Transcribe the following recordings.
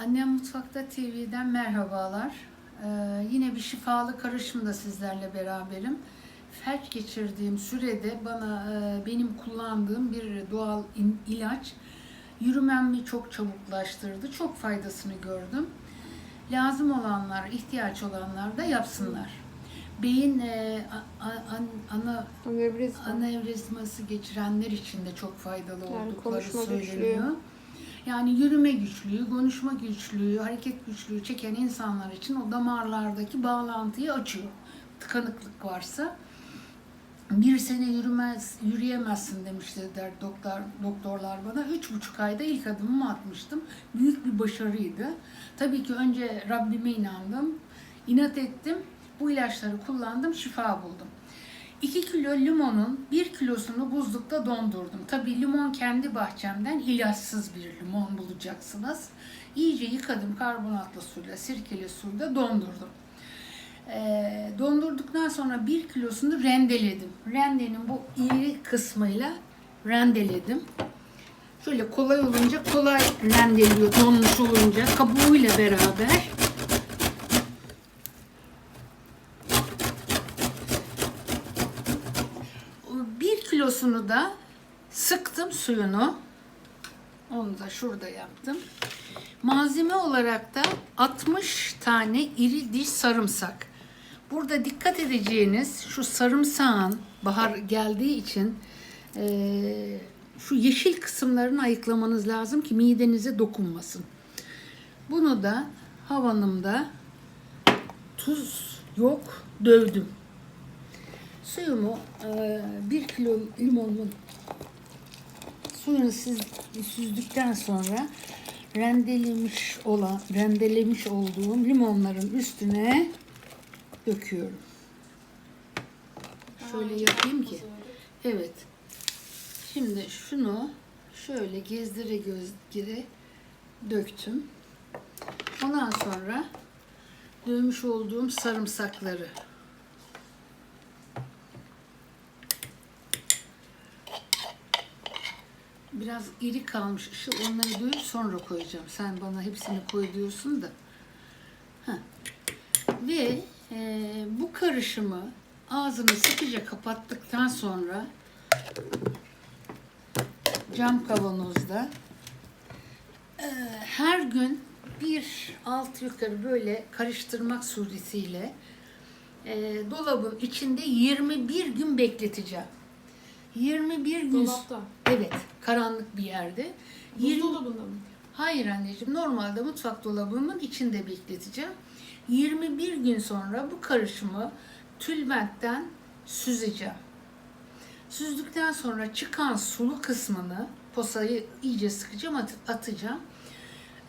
Annem Mutfakta TV'den merhabalar. Ee, yine bir şifalı karışımda sizlerle beraberim. Felç geçirdiğim sürede bana e, benim kullandığım bir doğal in- ilaç yürümemi çok çabuklaştırdı. Çok faydasını gördüm. Lazım olanlar, ihtiyaç olanlar da yapsınlar. Beyin e, a- an- ana Anevrizma. anevrizması geçirenler için de çok faydalı Yani oldukları söyleniyor. güçlüğü. Yani yürüme güçlüğü, konuşma güçlüğü, hareket güçlüğü çeken insanlar için o damarlardaki bağlantıyı açıyor. Tıkanıklık varsa bir sene yürümez, yürüyemezsin demişler doktor, doktorlar bana. Üç buçuk ayda ilk adımımı atmıştım. Büyük bir başarıydı. Tabii ki önce Rabbime inandım. inat ettim. Bu ilaçları kullandım, şifa buldum. 2 kilo limonun 1 kilosunu buzlukta dondurdum. Tabii limon kendi bahçemden ilaçsız bir limon bulacaksınız. İyice yıkadım karbonatlı suyla, sirkeli suyla dondurdum. Ee, dondurduktan sonra 1 kilosunu rendeledim. Rendenin bu iri kısmıyla rendeledim. Şöyle kolay olunca kolay rendeliyor donmuş olunca kabuğuyla beraber. Bir kilosunu da sıktım suyunu. Onu da şurada yaptım. Malzeme olarak da 60 tane iri diş sarımsak. Burada dikkat edeceğiniz şu sarımsağın bahar geldiği için eee, şu yeşil kısımlarını ayıklamanız lazım ki midenize dokunmasın. Bunu da havanımda tuz yok dövdüm. Suyumu eee, bir kilo limonumun suyunu siz, süzdükten sonra rendelemiş olan rendelemiş olduğum limonların üstüne döküyorum. Şöyle yapayım ki. Evet. Şimdi şunu şöyle gezdire gözdire döktüm. Ondan sonra dövmüş olduğum sarımsakları biraz iri kalmış Işıl onları dövüp sonra koyacağım. Sen bana hepsini koy diyorsun da. Heh. Ve e, bu karışımı ağzını sıkıca kapattıktan sonra cam kavanozda e, her gün bir alt yukarı böyle karıştırmak suretiyle e, dolabın içinde 21 gün bekleteceğim. 21 gün Dolapta. Evet, karanlık bir yerde. 20 Buzdolabında mı? Hayır anneciğim, normalde mutfak dolabımın içinde bekleteceğim. 21 gün sonra bu karışımı tülbentten süzeceğim. Süzdükten sonra çıkan sulu kısmını posayı iyice sıkacağım, at- atacağım.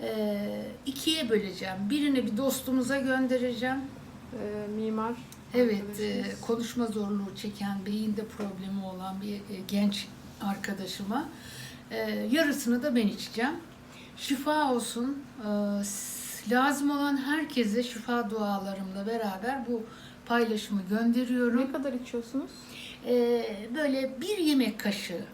Ee, ikiye böleceğim. Birini bir dostumuza göndereceğim. Ee, mimar. Evet, e, konuşma zorluğu çeken, beyinde problemi olan bir e, genç arkadaşıma. E, yarısını da ben içeceğim. Şifa olsun. E, lazım olan herkese şifa dualarımla beraber bu paylaşımı gönderiyorum. Ne kadar içiyorsunuz? E, böyle bir yemek kaşığı.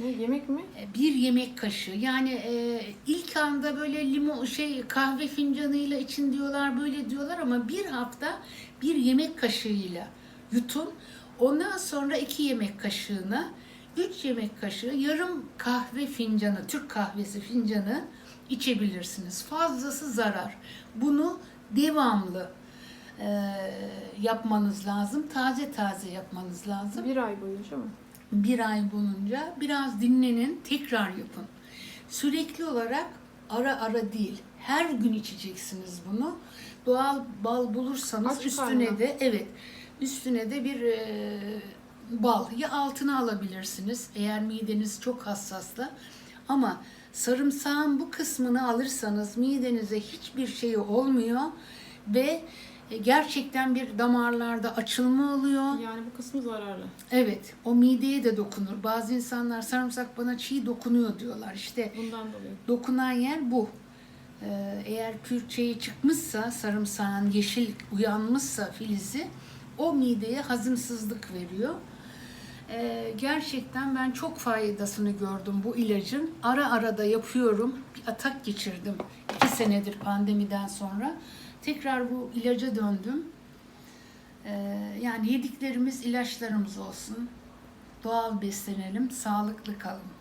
Ne, yemek mi? E, bir yemek kaşığı. Yani e, ilk anda böyle limon şey kahve fincanıyla için diyorlar böyle diyorlar ama bir hafta bir yemek kaşığıyla yutun. Ondan sonra iki yemek kaşığına üç yemek kaşığı yarım kahve fincanı Türk kahvesi fincanı içebilirsiniz. Fazlası zarar. Bunu devamlı e, yapmanız lazım taze taze yapmanız lazım. Bir ay boyunca mı? Bir ay boyunca biraz dinlenin, tekrar yapın. Sürekli olarak ara ara değil, her gün içeceksiniz bunu. Doğal bal bulursanız Aç üstüne karnına. de evet, üstüne de bir e, bal ya altına alabilirsiniz eğer mideniz çok hassasla. Ama sarımsağın bu kısmını alırsanız midenize hiçbir şey olmuyor ve gerçekten bir damarlarda açılma oluyor. Yani bu kısmı zararlı. Evet, o mideye de dokunur. Bazı insanlar sarımsak bana çiğ dokunuyor diyorlar. İşte Bundan dolayı. dokunan yer bu. Ee, eğer kürçeği çıkmışsa, sarımsağın yeşil uyanmışsa filizi, o mideye hazımsızlık veriyor. Ee, gerçekten ben çok faydasını gördüm bu ilacın. Ara ara da yapıyorum. Bir atak geçirdim. iki senedir pandemiden sonra. Tekrar bu ilaca döndüm. Ee, yani yediklerimiz ilaçlarımız olsun. Doğal beslenelim, sağlıklı kalın.